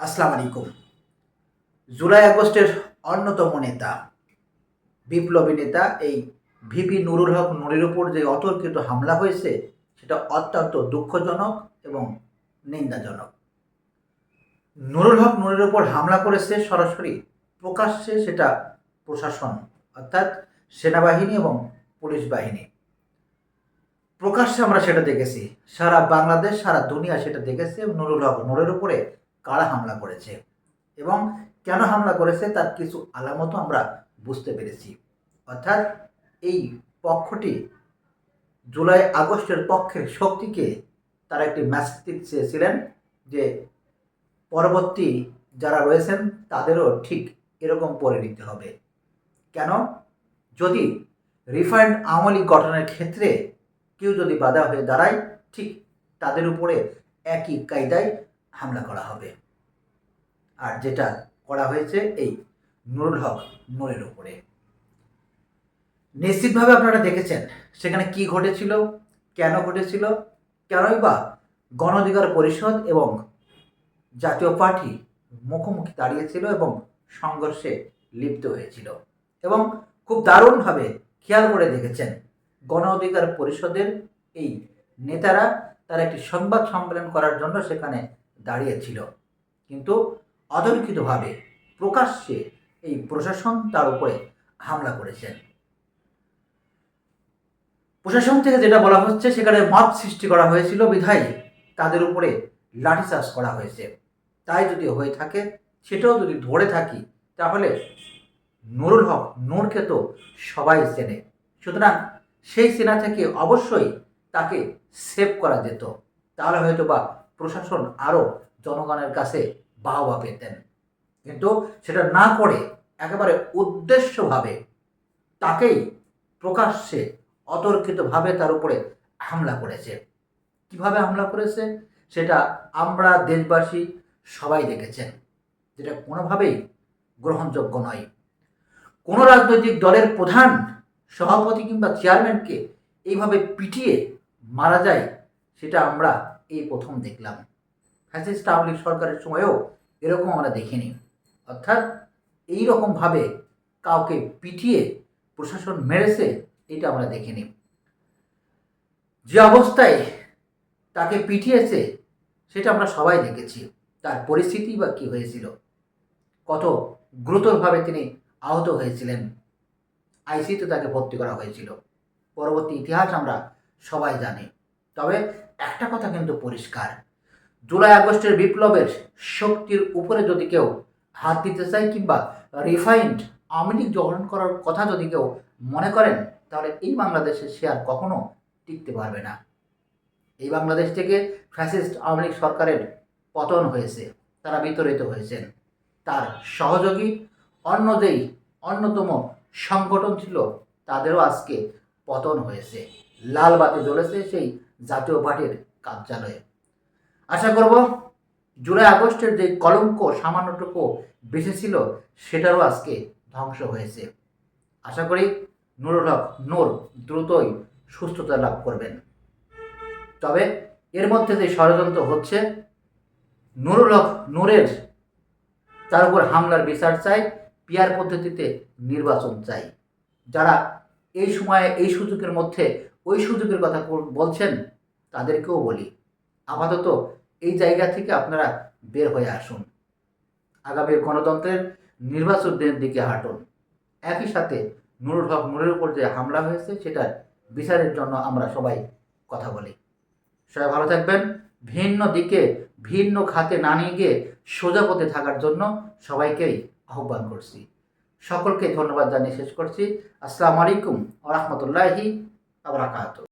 আসসালামু আলাইকুম। জুলাই আগস্টের অন্যতম নেতা, বিপ্লবী নেতা এই ভিপি নুরুল হক নুরের উপর যে অতর্কিত হামলা হয়েছে, সেটা অত্যন্ত দুঃখজনক এবং নিন্দাজনক। নুরুল হক নুরের উপর হামলা করেছে সরাসরি প্রকাশ্যে সেটা প্রশাসন, অর্থাৎ সেনাবাহিনী এবং পুলিশ বাহিনী। প্রকাশ্যে আমরা সেটা দেখেছি। সারা বাংলাদেশ, সারা দুনিয়া সেটা দেখেছে নুরুল হক নুরের উপরে কারা হামলা করেছে এবং কেন হামলা করেছে তার কিছু আলামতও আমরা বুঝতে পেরেছি। অর্থাৎ এই পক্ষটি জুলাই আগস্টের পক্ষের শক্তিকে তারা একটি দিতে চেয়েছিলেন যে পরবর্তী যারা রয়েছেন তাদেরও ঠিক এরকম করে নিতে হবে। কেন? যদি রিফাইন্ড আমলি গঠনের ক্ষেত্রে কেউ যদি বাধা হয়ে দাঁড়ায়, ঠিক তাদের উপরে একই কায়দায় হামলা করা হবে। আর যেটা করা হয়েছে এই নুরুল হক নূরের উপরে। নিশ্চিতভাবে আপনারা দেখেছেন সেখানে কি ঘটেছিল, কেন ঘটেছিল, কেনই বা গণ অধিকার পরিষদ এবং জাতীয় পার্টি মুখোমুখি দাঁড়িয়েছিল এবং সংঘর্ষে লিপ্ত হয়েছিল। এবং খুব দারুণভাবে খেয়াল করে দেখেছেন গণ অধিকার পরিষদের এই নেতারা, তারা একটি সংবাদ সম্মেলন করার জন্য সেখানে দাঁড়িয়েছিল। কিন্তু অতর্কিতভাবে প্রকাশ্যে এই প্রশাসন তার উপরে হামলা করেছেন। প্রশাসন থেকে যেটা বলা হচ্ছে, সেখানে মাপ সৃষ্টি করা হয়েছিল বিধায় তাদের উপরে লাঠিচার্জ করা হয়েছে। তাই যদি হয়ে থাকে, সেটাও যদি ধরে থাকি, তাহলে নুরুল হক নূরকে তো সবাই চেনে। সুতরাং সেই চেনা থেকে অবশ্যই তাকে সেভ করা যেত। তাহলে হয়তো বা প্রশাসন আরও জনগণের কাছে বাহবা পেতেন। কিন্তু সেটা না করে একেবারে উদ্দেশ্যভাবে তাকেই প্রকাশ্যে অতর্কিতভাবে তার উপরে হামলা করেছে। কীভাবে হামলা করেছে? সেটা আমরা দেশবাসী সবাই দেখেছেন, যেটা কোনোভাবেই গ্রহণযোগ্য নয়। কোনো রাজনৈতিক দলের প্রধান সভাপতি কিংবা চেয়ারম্যানকে এইভাবে পিটিয়ে মারা যায়, সেটা আমরা এই প্রথম দেখলাম। ফ্যাসিস্ট আওয়ামী সরকারের সময়েও এরকম আমরা দেখিনি। অর্থাৎ এই রকমভাবে কাউকে পিটিয়ে প্রশাসন মেরেছে, এটা আমরা দেখিনি। যে অবস্থায় তাকে পিটিয়েছে, সেটা আমরা সবাই দেখেছি। তার পরিস্থিতি বা কী হয়েছিল? কত গুরুতরভাবে তিনি আহত হয়েছিলেন? আইসিতে তাকে ভর্তি করা হয়েছিল। পরবর্তী ইতিহাস আমরা সবাই জানি। তবে একটা কথা কিন্তু পরিষ্কার। জুলাই আগস্টের বিপ্লবের শক্তির উপরে যদি কেউ হাত দিতে চায় কিংবা রিফাইন্ড লীগ গ্রহণ করার কথা যদি কেউ মনে করেন, তাহলে এই বাংলাদেশে সে আর কখনো টিকতে পারবে না। এই বাংলাদেশ থেকে ফ্যাসিস্ট আওয়ামী লীগ সরকারের পতন হয়েছে, তারা বিতরিত হয়েছেন। তার সহযোগী অন্য যেই অন্যতম সংগঠন ছিল, তাদেরও আজকে পতন হয়েছে। লাল বাতি জ্বলেছে সেই জাতীয় পার্টির কার্যালয়ে। আশা করব জুলাই আগস্টের যে কলঙ্ক সামান্যটুকু ছিল, সেটারও আজকে ধ্বংস হয়েছে। আশা করি নুরুল হক নূর দ্রুতই সুস্থতা লাভ করবেন। তবে এর মধ্যে যে ষড়যন্ত্র হচ্ছে, নুরুল হক নূরের তার উপর হামলার বিচার চাই পিয়ার পদ্ধতিতে নির্বাচন চাই। যারা এই সময়ে এই সুযোগের মধ্যে ওই সুযোগের কথা বলছেন? তাদেরকেও বলি। আপাতত এই জায়গা থেকে আপনারা বের হয়ে আসুন। আগামী গণতন্ত্রের নির্বাচনের দিকে হাঁটুন। একই সাথে নুরুল হক নুরের উপর যে হামলা হয়েছে, সেটার বিচারের জন্য আমরা সবাই কথা বলি। সবাই ভালো থাকবেন। ভিন্ন দিকে, ভিন্ন খাতে না নিয়ে গিয়ে সোজা পথে থাকার জন্য সবাইকেই আহ্বান করছি। সকলকে ধন্যবাদ জানিয়ে শেষ করছি। আসসালামু আলাইকুম আ রহমতুল্লাহি abracato.